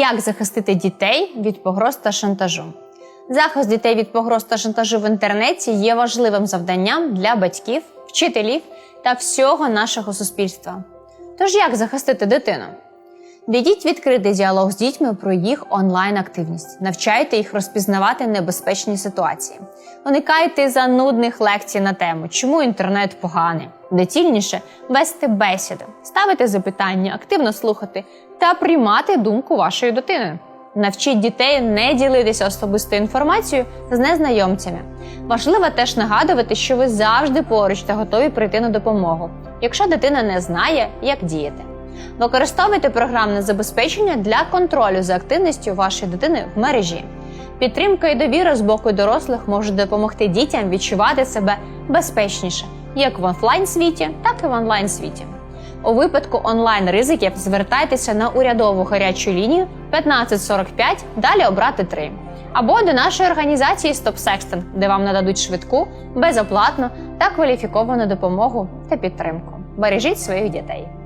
Як захистити дітей від погроз та шантажу? Захист дітей від погроз та шантажу в інтернеті є важливим завданням для батьків, вчителів та всього нашого суспільства. Тож як захистити дитину? Ведіть відкритий діалог з дітьми про їх онлайн-активність, навчайте їх розпізнавати небезпечні ситуації, уникайте занудних лекцій на тему, чому інтернет поганий, доцільніше вести бесіди, ставити запитання, активно слухати та приймати думку вашої дитини. Навчіть дітей не ділитися особистою інформацією з незнайомцями. Важливо теж нагадувати, що ви завжди поруч та готові прийти на допомогу, якщо дитина не знає, як діяти. Використовуйте програмне забезпечення для контролю за активністю вашої дитини в мережі. Підтримка і довіра з боку дорослих можуть допомогти дітям відчувати себе безпечніше як в офлайн світі, так і в онлайн світі. У випадку онлайн ризиків звертайтеся на урядову гарячу лінію 1545, далі обрати 3. Або до нашої організації Sexting, де вам нададуть швидку, безоплатну та кваліфіковану допомогу та підтримку. Бережіть своїх дітей.